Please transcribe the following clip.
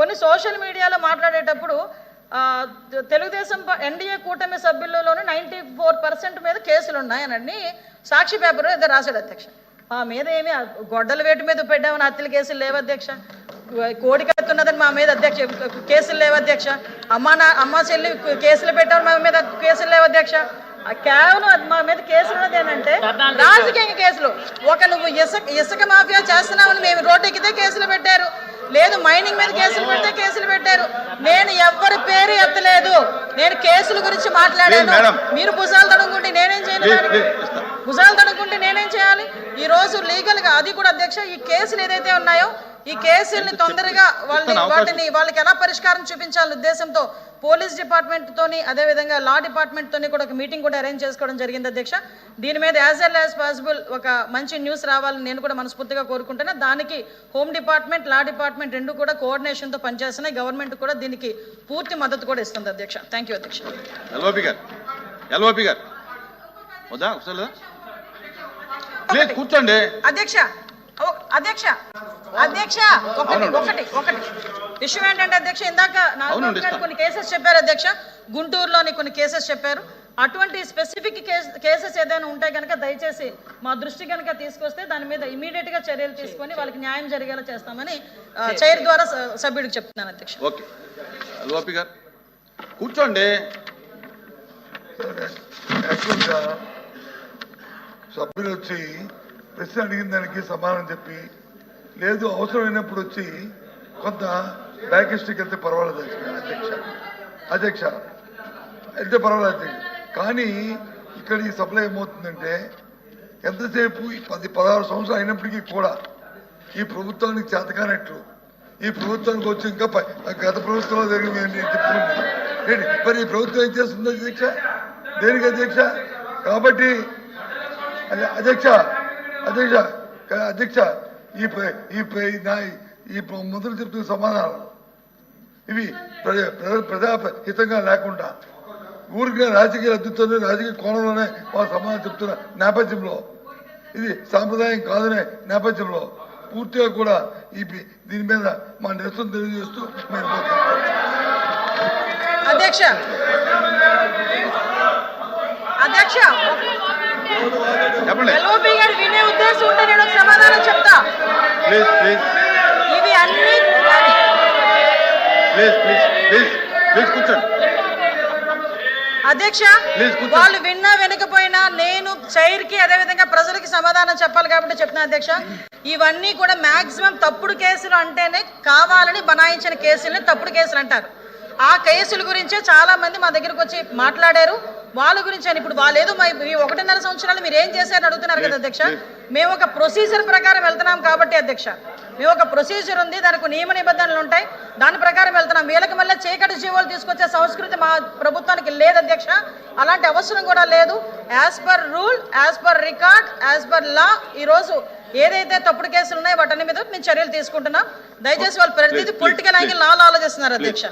కొన్ని సోషల్ మీడియాలో మాట్లాడేటప్పుడు తెలుగుదేశం ఎన్డీఏ కూటమి సభ్యులలోనూ నైంటీ ఫోర్ పర్సెంట్ మీద కేసులు ఉన్నాయనని సాక్షి పేపర్ ఏదో రాశాడు అధ్యక్ష. మా మీద ఏమి గొడ్డల వేటు మీద పెట్టామని హత్యల కేసులు లేవు అధ్యక్ష. కోడి కత్తున్నదని మా మీద అధ్యక్ష కేసులు లేవు అధ్యక్ష. అమ్మ నా అమ్మ చెల్లి కేసులు పెట్టామని మా మీద కేసులు లేవు అధ్యక్ష. కేవలం అది మా మీద కేసులు ఉన్నది ఏంటంటే రాజకీయ కేసులు. ఒక నువ్వు ఇసుక ఇసుక మాఫియా చేస్తున్నావని మేము రోడ్డు ఎక్కితే కేసులు పెట్టారు లేదు మైనింగ్ మీద కేసులు పెడితే కేసులు పెట్టారు. నేను ఎవ్వరి పేరు ఎత్తలేదు. నేను కేసుల గురించి మాట్లాడాను. మీరు భుజాలు తడుముకుంటే నేనేం చేయను ఇస్తా. భుజాలు తడుముకుంటే నేనేం చేయాలి? ఈ రోజు లీగల్గా అది కూడా అధ్యక్ష ఈ కేసులు ఏదైతే ఉన్నాయో ఈ కేసుల్ని తొందరగా వాళ్ళని. వాటిని వాళ్ళకి ఎలా పరిష్కారం చూపించాలనే ఉద్దేశంతో పోలీస్ డిపార్ట్మెంట్ తోని అదే విధంగా లా డిపార్ట్మెంట్ తోని కూడా ఒక మీటింగ్ కూడా అరేంజ్ చేసుకోవడం జరిగింది అధ్యక్ష. దీని మీద యాజ్ వెల్ యాజ్ పాసిబుల్ ఒక మంచి న్యూస్ రావాలని నేను కూడా మనస్ఫూర్తిగా కోరుకుంటున్నా. దానికి హోమ్ డిపార్ట్మెంట్ లా డిపార్ట్మెంట్ రెండు కూడా కోఆర్డినేషన్తో పనిచేస్తున్నాయి. గవర్నమెంట్ కూడా దీనికి పూర్తి మద్దతు కూడా ఇస్తుంది అధ్యక్ష. థ్యాంక్ యూ అధ్యక్ష. ఎల్ఓపి గారు. ఎల్ఓపి గారు. వద్దా? ఒకసారి ప్లీజ్ కూర్చోండి. అధ్యక్ష అధ్యక్ష. అధ్యక్ష ఒకటి. ఒకటి ఒకటి. విషయం ఏంటంటే అధ్యక్ష ఇందాక ఇస్తా. కొన్ని కేసెస్ చెప్పారు అధ్యక్ష. గుంటూరులోని కొన్ని కేసెస్ చెప్పారు. అటువంటి స్పెసిఫిక్ కేసెస్ ఏదైనా ఉంటే కనుక దయచేసి మా దృష్టి కనుక తీసుకొస్తే దాని మీద ఇమీడియట్గా చర్యలు తీసుకొని వాళ్ళకి న్యాయం జరిగేలా చేస్తామని చైర్ ద్వారా సభ్యుడికి చెప్తున్నాను అధ్యక్ష. ఓకే. గారు. కూర్చోండి. సభ్యులు వచ్చి ప్రశ్న అడిగిన దానికి సమాధానం చెప్పి లేదు అవసరమైనప్పుడు వచ్చి కొంత బ్యాక్ హిస్టరీకి వెళ్తే పర్వాలేదు అధ్యక్ష అధ్యక్ష వెళ్తే పర్వాలేదు అధ్యక్ష. కానీ ఇక్కడ ఈ సప్లై ఏమవుతుందంటే ఎంతసేపు ఈ పది పదహారు సంవత్సరాలు అయినప్పటికీ కూడా ఈ ప్రభుత్వానికి చేతకానట్లు ఈ ప్రభుత్వానికి వచ్చి ఇంకా గత ప్రభుత్వంలో జరిగింది చెప్పుకుంది ఏంటి? మరి ఈ ప్రభుత్వం ఏం చేస్తుంది అధ్యక్ష? దేనికి అధ్యక్ష? కాబట్టి అధ్యక్ష అధ్యక్ష అధ్యక్ష ఈ ఈ ఈ మొదలు చెప్తున్న సమాధానం. ఇవి ప్రజా ప్రజాహితంగా లేకుండా ఊరికి రాజకీయ అద్దుతోనే రాజకీయ కోణంలోనే మా సమాధానం చెప్తున్న నేపథ్యంలో ఇది సాంప్రదాయం కాదనే నేపథ్యంలో పూర్తిగా కూడా ఈ దీని మీద మా నిరసన తెలియజేస్తూ మేము అధ్యక్ష. అధ్యక్ష. చెప్పండి. వినే ఉద్దేశం ఉంటే నేను ప్లీజ్ ప్లీజ్ ఇవి అన్ని ప్లీజ్ ప్లీజ్ ప్లీజ్ ప్లీజ్ కూర్చోండి అధ్యక్ష. వాళ్ళు విన్నా వెనకపోయినా నేను చైర్కి అదే విధంగా ప్రజలకి సమాధానం చెప్పాలి కాబట్టి చెప్తున్నా అధ్యక్ష ఇవన్నీ కూడా మాక్సిమం తప్పుడు కేసులు అంటేనే కావాలని బనాయించిన కేసుల్ని తప్పుడు కేసులు అంటారు. ఆ కేసుల గురించే చాలా మంది మా దగ్గరకు వచ్చి మాట్లాడారు. వాళ్ళ గురించి అని ఇప్పుడు వాళ్ళు ఏదో మా- ఒకటిన్నర సంవత్సరాలు మీరు ఏం చేశారని అడుగుతున్నారు కదా అధ్యక్ష? మేము ఒక ప్రొసీజర్ ప్రకారం వెళ్తున్నాం కాబట్టి అధ్యక్ష. మేము ఒక ప్రొసీజర్ ఉంది దానికి నియమ నిబంధనలు ఉంటాయి. దాని ప్రకారం వెళ్తున్నాం. వీళ్ళకి మళ్ళీ చీకటి జీవోలు తీసుకొచ్చే సంస్కృతి మా ప్రభుత్వానికి లేదు అధ్యక్ష. అలాంటి అవసరం కూడా లేదు. As per rule as per record as per law ఈరోజు ఏదైతే తప్పుడు కేసులు ఉన్నాయో వాటన్ని మీద మేము చర్యలు తీసుకుంటున్నాం. దయచేసి వాళ్ళు ప్రతిదీ పొలిటికల్ యాంగిల్ ఆలోచిస్తున్నారు అధ్యక్ష.